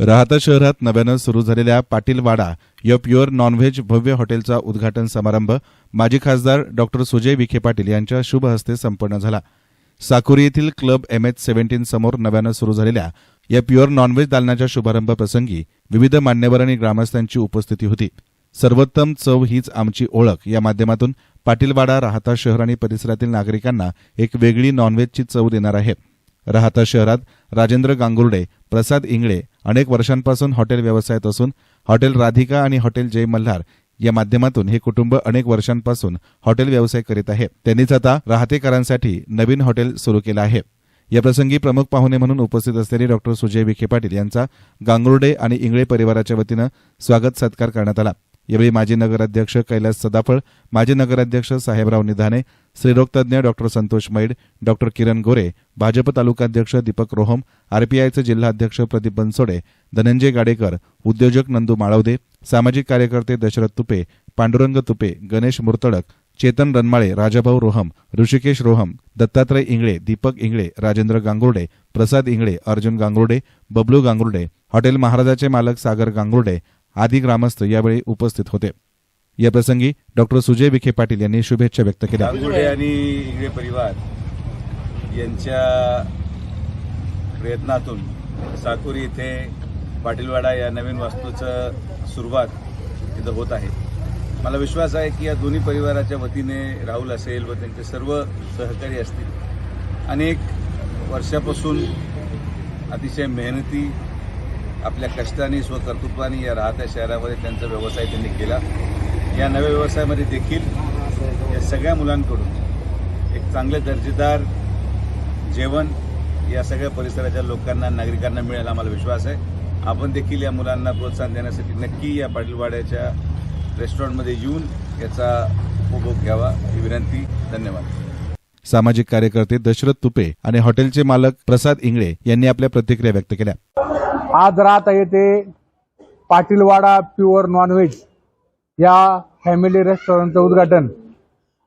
राहता शहरात नव्यानं सुरू झालेल्या पाटील वाडा या प्युअर नॉनव्हेज भव्य हॉटेलचा उद्घाटन समारंभ माजी खासदार डॉक्टर सुजय विखे पाटील यांच्या शुभ हस्ते संपन्न झाला. साकुरी येथील क्लब एम एच सेव्हन्टीन समोर नव्यानं सुरू झालेल्या या प्युअर नॉनव्हेज दालनाच्या शुभारंभ प्रसंगी विविध मान्यवर आणि ग्रामस्थांची उपस्थिती होती. सर्वोत्तम चव हीच आमची ओळख या माध्यमातून पाटीलवाडा राहता शहर आणि परिसरातील नागरिकांना एक वेगळी नॉनव्हेजची चव देणार आहे. राहता शहरात राजेंद्र गांगुर्डे प्रसाद इंगळे अनेक वर्षांपासून हॉटेल व्यवसायात असून हॉटेल राधिका आणि हॉटेल जय मल्हार या माध्यमातून हे कुटुंब अनेक वर्षांपासून हॉटेल व्यवसाय करीत आहे. त्यांनीच आता राहतेकरांसाठी नवीन हॉटेल सुरू केलं आहे. या प्रसंगी प्रमुख पाहुणे म्हणून उपस्थित असलेले डॉक्टर सुजय विखे पाटील यांचा गांगुर्डे आणि इंगळे परिवाराच्या वतीनं स्वागत सत्कार करण्यात आला. यावेळी माजी नगराध्यक्ष कैलास सदाफळ माजी नगराध्यक्ष साहेबराव निधाने स्त्रीरोगतज्ञ डॉक्टर संतोष मैड डॉक्टर किरण गोरे भाजप तालुकाध्यक्ष दीपक रोहम आरपीआयचे जिल्हाध्यक्ष प्रदीप बनसोडे धनंजय गाडेकर उद्योजक नंदू माळवदे सामाजिक कार्यकर्ते दशरथ तुपे पांडुरंग तुपे गणेश मुर्तडक चेतन रनमाळे राजाभाऊ रोहम ऋषिकेश रोहम दत्तात्रय इंगळे दीपक इंगळे राजेंद्र गांगुर्डे प्रसाद इंगळे अर्जुन गांगुर्डे बबलू गांगुर्डे हॉटेल महाराजाचे मालक सागर गांगुर्डे आदी ग्रामस्थ यावेळी उपस्थित होते. या प्रसंगी डॉक्टर सुजय विखे पाटील यांनी शुभेच्छा व्यक्त केल्या. आणि इंगळे परिवार यांच्या प्रयत्नातून साकुरी इथे पाटीलवाडा या नवीन वास्तूचं सुरुवात इथं होत आहे. मला विश्वास आहे की या दोन्ही परिवाराच्या वतीने राहुल असेल व त्यांचे सर्व सहकारी असतील. अनेक वर्षापासून अतिशय मेहनती आपल्या कष्टाने स्वकर्तृत्वाने या राहत्या शहरामध्ये त्यांचा व्यवसाय त्यांनी केला. या नव्या व्यवसायामध्ये देखील या सगळ्या मुलांकडून एक चांगलं दर्जेदार जेवण या सगळ्या परिसराच्या लोकांना नागरिकांना मिळेल आम्हाला विश्वास आहे. आपण देखील या मुलांना प्रोत्साहन देण्यासाठी नक्की या पाटीलवाड्याच्या रेस्टॉरंटमध्ये येऊन याचा उपभोग घ्यावा ही विनंती. धन्यवाद. सामाजिक कार्यकर्ते दशरथ तुपे आणि हॉटेलचे मालक प्रसाद इंगळे यांनी आपल्या प्रतिक्रिया व्यक्त केल्या. आज राहता येथे पाटीलवाडा प्युअर नॉनव्हेज या फॅमिली रेस्टॉरंटचं उद्घाटन.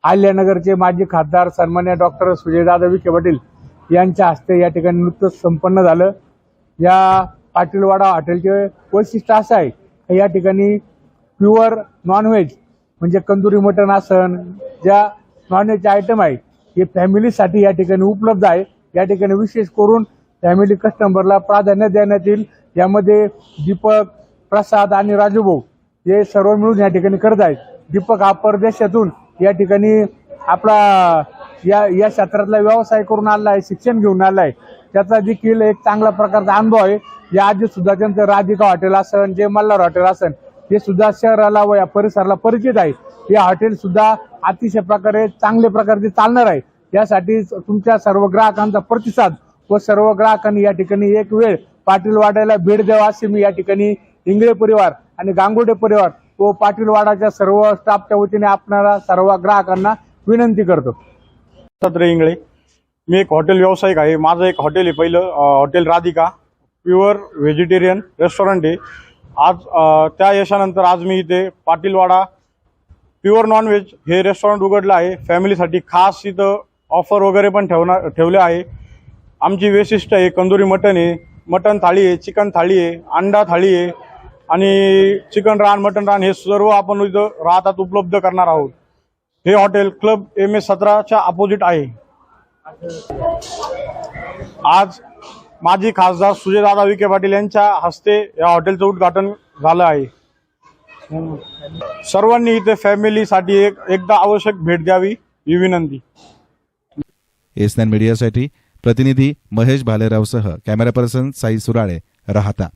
आल्यानगरचे माजी खासदार सन्मान्य डॉक्टर सुजयदादा विखे पाटील यांच्या हस्ते या ठिकाणी नुकतंच संपन्न झालं. या पाटीलवाडा हॉटेलचे वैशिष्ट्य असं आहे या ठिकाणी प्युअर नॉनव्हेज म्हणजे कंदुरी मटण आसन ज्या नॉनव्हेजचे आयटम आहे हे फॅमिलीसाठी या ठिकाणी उपलब्ध आहे. या ठिकाणी विशेष करून फॅमिली कस्टमरला प्राधान्य देण्यात येईल. यामध्ये दीपक प्रसाद आणि राजूभाऊ हे सर्व मिळून या ठिकाणी करत आहेत. दीपक हा परदेशातून या ठिकाणी आपला या या क्षेत्रातला व्यवसाय करून आला आहे शिक्षण घेऊन आला आहे. त्याचा देखील एक चांगला प्रकारचा अनुभव आहे. या आधी सुद्धा त्यांचं राधिका हॉटेल असन जे मल्हार हॉटेल असन हे सुद्धा शहराला व या परिसराला परिचित आहे. हे हॉटेल सुद्धा अतिशय प्रकारे चांगल्या प्रकारे चालणार आहे. यासाठी तुमच्या सर्व ग्राहकांचा प्रतिसाद व सर्व ग्राहकांनी या ठिकाणी एक वेळ पाटील वाड्याला भेट द्यावा असे मी या ठिकाणी इंगळे परिवार आणि गांगुडे परिवार व पाटील वाडाच्या सर्व स्टाफच्या वतीने आपणारा सर्व ग्राहकांना विनंती करतो. सत्र इंगळे. मी एक हॉटेल व्यावसायिक आहे. माझं एक हॉटेल आहे पहिलं hotel Radhika. Pure vegetarian restaurant आहे. आज त्या यशानंतर आज मी इथे पाटीलवाडा प्युअर नॉनव्हेज हे रेस्टॉरंट उघडलं आहे. फॅमिलीसाठी खास इथं ऑफर वगैरे पण ठेवणार ठेवले आहे. आमची वैशिष्ट्य आहे कंदुरी मटन आहे. मटन थाळी आहे चिकन थाळी आहे अंडा थाळी आहे. आणि चिकन रान मटन रान हे सर्व आपण इथं राहतात उपलब्ध करणार आहोत. हे हॉटेल क्लब एम एस सतराच्या अपोजिट आहे. आज माजी खासदार सुजयदादा विखे पाटील यांच्या हस्ते या हॉटेलचं उद्घाटन झालं आहे. सर्वांनी इथे फॅमिलीसाठी एक एकदा आवश्यक भेट द्यावी ही विनंती. एस मीडियासाठी प्रतिनिधी महेश भालेरावसह कॅमेरा पर्सन साई सुराळे राहता.